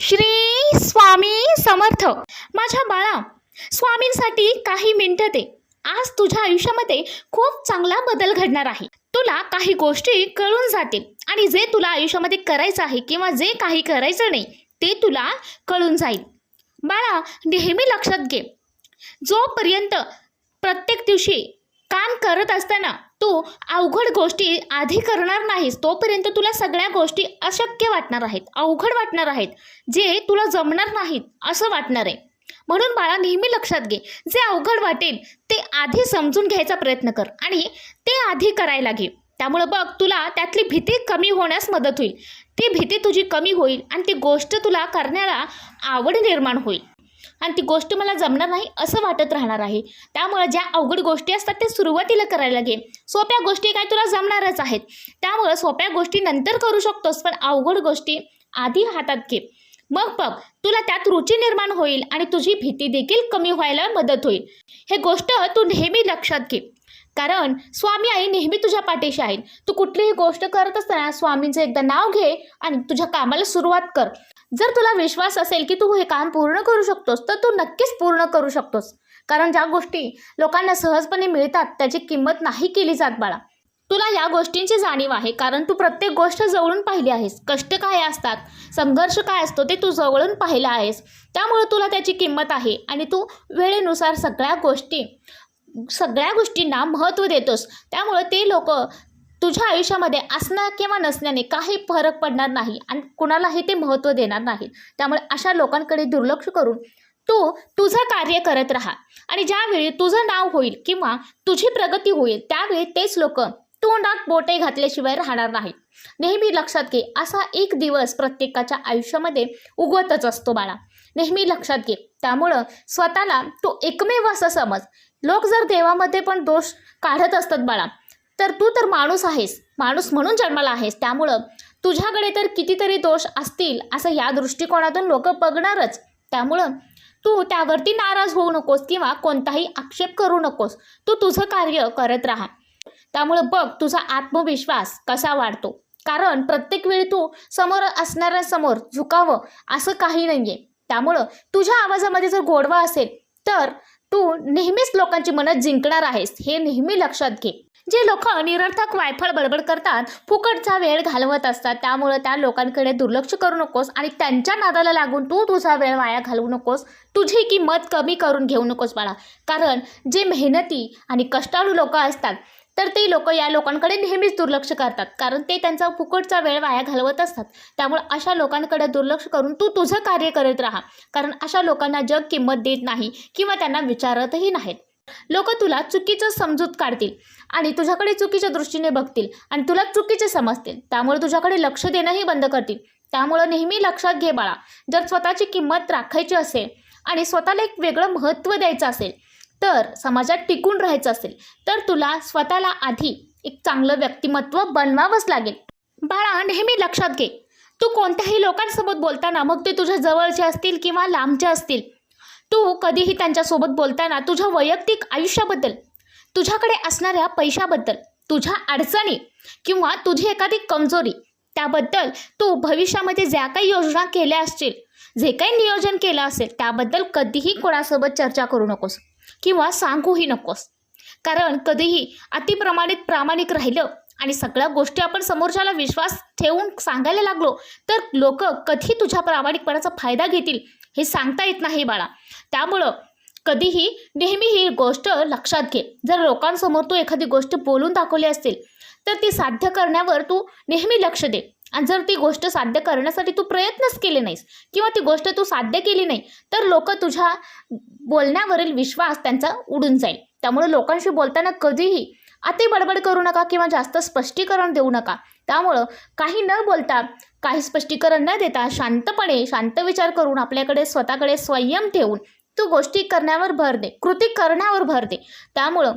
श्री स्वामी समर्थ. माझ्या बाळा स्वामींसाठी काही मिनिटं दे. आज तुझ्या आयुष्यामध्ये खूप चांगला बदल घडणार आहे. तुला काही गोष्टी कळून जातील आणि जे तुला आयुष्यामध्ये करायचं आहे किंवा जे काही करायचं नाही ते तुला कळून जाईल. बाळा नेहमी लक्षात घे. जोपर्यंत प्रत्येक दिवशी काम करत असताना तू अवघड गोष्टी आधी करणार नाहीस तोपर्यंत तुला सगळ्या गोष्टी अशक्य वाटणार आहेत अवघड वाटणार आहेत जे तुला जमणार नाहीत असं वाटणार आहे. म्हणून बाळा नेहमी लक्षात घे जे अवघड वाटेल ते आधी समजून घ्यायचा प्रयत्न कर आणि ते आधी करायला घे. त्यामुळं बघ तुला त्यातली भीती कमी होण्यास मदत होईल. ती भीती तुझी कमी होईल आणि ती गोष्ट तुला करण्याला आवड निर्माण होईल. आणि ती गोष्ट मला जमणार नाही असं वाटत राहणार आहे. त्यामुळे ज्या अवघड गोष्टी असतात ते सुरुवातीला करायला घे सोप्या गोष्टी काय तुला जमणारच आहेत. त्यामुळं सोप्या गोष्टी नंतर करू शकतोस पण अवघड गोष्टी आधी हातात घे. मग बघ तुला त्यात रुची निर्माण होईल आणि तुझी भीती देखील कमी व्हायला मदत होईल. हे गोष्ट तू नेहमी लक्षात घे. कारण स्वामी आई नेहमी तुझ्या पाठीशी आहे तू कुठलीही गोष्ट करत असताना स्वामींचं एकदा नाव घे आणि तुझ्या कामाला सुरुवात कर. जर तुला विश्वास असेल की तू हे काम पूर्ण करू शकतोस तर तू नक्कीच पूर्ण करू शकतोस. कारण ज्या गोष्टी लोकांना सहजपणे मिळतात त्याची किंमत नाही केली जात बाळा. तुला या गोष्टींची जाणीव आहे कारण तू प्रत्येक गोष्ट जवळून पाहिली आहेस. कष्ट काय असतात संघर्ष काय असतो ते तू जवळून पाहिला आहेस. त्यामुळे तुला त्याची किंमत आहे आणि तू वेळेनुसार सगळ्या गोष्टी सगळ्या गोष्टींना महत्त्व देतोस. त्यामुळे ते लोक तुझ्या आयुष्यामध्ये असणं किंवा नसण्याने काही फरक पडणार नाही आणि कुणालाही ते महत्त्व देणार नाही. त्यामुळे अशा लोकांकडे दुर्लक्ष करून तू तुझं कार्य करत राहा. आणि ज्यावेळी तुझं नाव होईल किंवा तुझी प्रगती होईल त्यावेळी तेच लोक तोंडात बोटे घातल्याशिवाय राहणार नाहीत. नेहमी लक्षात घे असा एक दिवस प्रत्येकाच्या आयुष्यामध्ये उगवतच असतो बाळा. नेहमी लक्षात घे. त्यामुळं स्वतःला तू एकमेव असं समज. लोक जर देवामध्ये पण दोष काढत असतात बाळा तर तू तर माणूस आहेस. माणूस म्हणून जन्माला आहेस. त्यामुळं तुझ्याकडे तर कितीतरी दोष असतील असं या दृष्टिकोनातून लोक बघणारच. त्यामुळं तू त्यावरती नाराज होऊ नकोस किंवा कोणताही आक्षेप करू नकोस. तू तुझं कार्य करत राहा. त्यामुळं बघ तुझा आत्मविश्वास कसा वाढतो. कारण प्रत्येक वेळी तू समोर असणाऱ्यासमोर झुकावं असं काही नाही आहे त्यामुळं तुझ्या आवाजामध्ये जर गोडवा असेल तर तू नेहमीच लोकांची मनं जिंकणार आहेस हे नेहमी लक्षात घे. जे लोक निरर्थक वायफळ बडबड करतात फुकटचा वेळ घालवत असतात त्यामुळं त्या लोकांकडे दुर्लक्ष करू नकोस आणि त्यांच्या नादाला लागून तू तुझा वेळ वाया घालवू नकोस. तुझी किंमत कमी करून घेऊ नकोस बाळा. कारण जे मेहनती आणि कष्टाळू लोक असतात तर ते लोक या लोकांकडे नेहमीच दुर्लक्ष करतात. कारण ते त्यांचा फुकटचा वेळ वाया घालवत असतात. त्यामुळे अशा लोकांकडे दुर्लक्ष करून तू तुझं कार्य करत राहा. कारण अशा लोकांना जग किंमत देत नाही किंवा त्यांना विचारतही नाहीत. लोक तुला चुकीचं समजूत काढतील आणि तुझ्याकडे चुकीच्या दृष्टीने बघतील आणि तुला चुकीचे समजतील. त्यामुळे तुझ्याकडे लक्ष देणंही बंद करतील. त्यामुळं नेहमी लक्षात घे बाळा. जर स्वतःची किंमत राखायची असेल आणि स्वतःला एक वेगळं महत्त्व द्यायचं असेल तर समाजात टिकून राहायचं असेल तर तुला स्वतःला आधी एक चांगलं व्यक्तिमत्व बनवावंच लागेल. बाळा नेहमी लक्षात घे. तू कोणत्याही लोकांसोबत बोलताना मग ते तुझ्या जवळचे असतील किंवा लांबचे असतील. तू कधीही त्यांच्यासोबत बोलताना तुझ्या वैयक्तिक आयुष्याबद्दल तुझ्याकडे असणाऱ्या पैशाबद्दल तुझ्या अडचणी किंवा तुझी एखादी कमजोरी त्याबद्दल तू भविष्यामध्ये ज्या काही योजना केल्या असतील जे काही नियोजन केलं असेल त्याबद्दल कधीही कोणासोबत चर्चा करू नकोस. किंवा सांगूही नकोस. कारण कधीही अतिप्रमाणित प्रामाणिक राहिलं आणि सगळ्या गोष्टी आपण समोरच्याला विश्वास ठेवून सांगायला लागलो तर लोक कधी तुझ्या प्रामाणिकपणाचा फायदा घेतील हे सांगता येत नाही बाळा. त्यामुळं कधीही नेहमी ही गोष्ट लक्षात घे. जर लोकांसमोर तू एखादी गोष्ट बोलून दाखवली असतील तर ती साध्य करण्यावर तू नेहमी लक्ष दे. आणि जर ती गोष्ट साध्य करण्यासाठी तू प्रयत्नच केले नाहीस किंवा ती गोष्ट तू साध्य केली नाही तर लोक तुझ्या बोलण्यावरील विश्वास त्यांचा उडून जाईल. त्यामुळे लोकांशी बोलताना कधीही अति बडबड करू नका किंवा जास्त स्पष्टीकरण देऊ नका. त्यामुळं काही न बोलता काही स्पष्टीकरण न देता शांतपणे शांत विचार करून आपल्याकडे स्वतःकडे संयम ठेवून तू गोष्टी करण्यावर भर दे कृती करण्यावर भर दे. त्यामुळं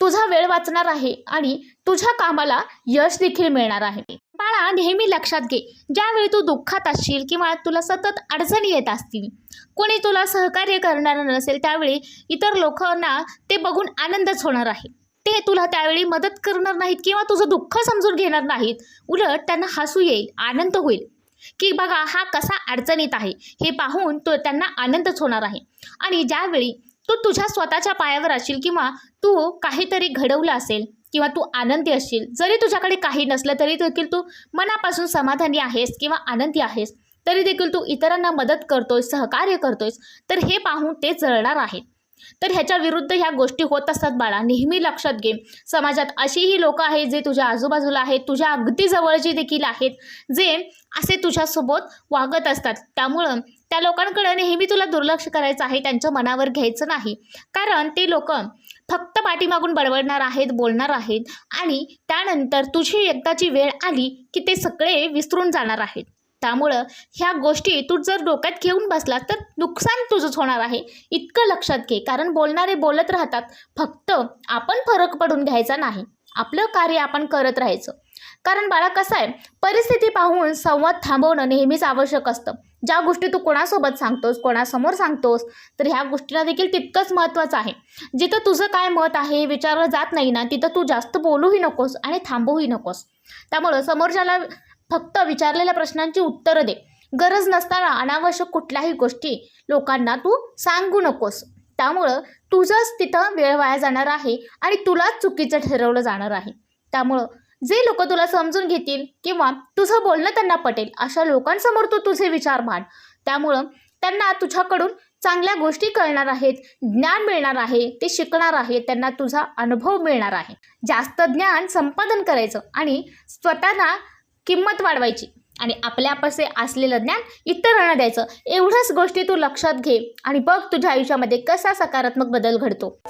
तुझा वेळ वाचणार आहे आणि तुझ्या कामाला यश देखील मिळणार आहे. बाळा नेहमी लक्षात घे. ज्यावेळी तू दुःखात असशील किंवा तुला सतत अडचणी येत असतील कोणी तुला सहकार्य करणार नसेल त्यावेळी इतर लोकांना ते बघून आनंदच होणार आहे. ते तुला त्यावेळी मदत करणार नाहीत किंवा तुझं दुःख समजून घेणार नाहीत. उलट त्यांना हसू येईल आनंद होईल. की बघा हा कसा अडचणीत आहे हे पाहून तो त्यांना आनंदच होणार आहे. आणि ज्यावेळी तू तुझ्या स्वतःच्या पायावर असशील किंवा तू काहीतरी घडवलं असेल किंवा तू आनंदी असशील जरी तुझ्याकडे काही नसलं तरी देखील तू मनापासून समाधानी आहेस किंवा आनंदी आहेस तरी देखील तू इतरांना मदत करतोय सहकार्य करतोयस तर हे पाहून ते जळणार आहेत. तर ह्याच्या विरुद्ध ह्या गोष्टी होत असतात बाळा. नेहमी लक्षात घे. समाजात अशीही लोक आहेत जे तुझ्या आजूबाजूला आहेत तुझ्या अगदी जवळची देखील आहेत जे असे तुझ्यासोबत वागत असतात. त्यामुळं त्या लोकांकडे नेहमी तुला दुर्लक्ष करायचं आहे त्यांच्या मनावर घ्यायचं नाही. कारण ते लोक फक्त पाठीमागून बडबडणार आहेत बोलणार आहेत आणि त्यानंतर तुझी एकदाची वेळ आली की ते सगळे विसरून जाणार आहेत. त्यामुळं ह्या गोष्टी तू जर डोक्यात घेऊन बसलास तर नुकसान तुझंच होणार आहे. इतकं लक्षात घे कारण बोलणारे बोलत राहतात. फक्त आपण फरक पडून घ्यायचा नाही. आपलं कार्य आपण करत राहायचं. कारण बाळा कसं आहे? परिस्थिती पाहून संवाद थांबवणं नेहमीच आवश्यक असतं. ज्या गोष्टी तू कोणासोबत सांगतोस कोणासमोर सांगतोस तर ह्या गोष्टीला देखील तितकंच महत्त्वाचं आहे. जिथं तुझं काय मत आहे विचारलं जात नाही ना तिथं तू जास्त बोलूही नकोस आणि थांबूही नकोस. त्यामुळं समोरच्याला फक्त विचारलेल्या प्रश्नांची उत्तरं दे. गरज नसताना अनावश्यक कुठल्याही गोष्टी लोकांना तू सांगू नकोस. त्यामुळं तुझंच तिथं वेळ वाया जाणार आहे आणि तुलाच चुकीचं ठरवलं जाणार आहे. त्यामुळं जे लोक तुला समजून घेतील किंवा तुझं बोलणं त्यांना पटेल अशा लोकांसमोर तू तुझे विचार मांड. त्यामुळं त्यांना तुझ्याकडून चांगल्या गोष्टी कळणार आहेत ज्ञान मिळणार आहे ते शिकणार आहे त्यांना तुझा अनुभव मिळणार आहे. जास्त ज्ञान संपादन करायचं आणि स्वतःला किंमत वाढवायची. आणि आपल्यापासे असलेलं ज्ञान इतरांना द्यायचं. एवढ्याच गोष्टी तू लक्षात घे आणि बघ तुझ्या आयुष्यामध्ये कसा सकारात्मक बदल घडतो.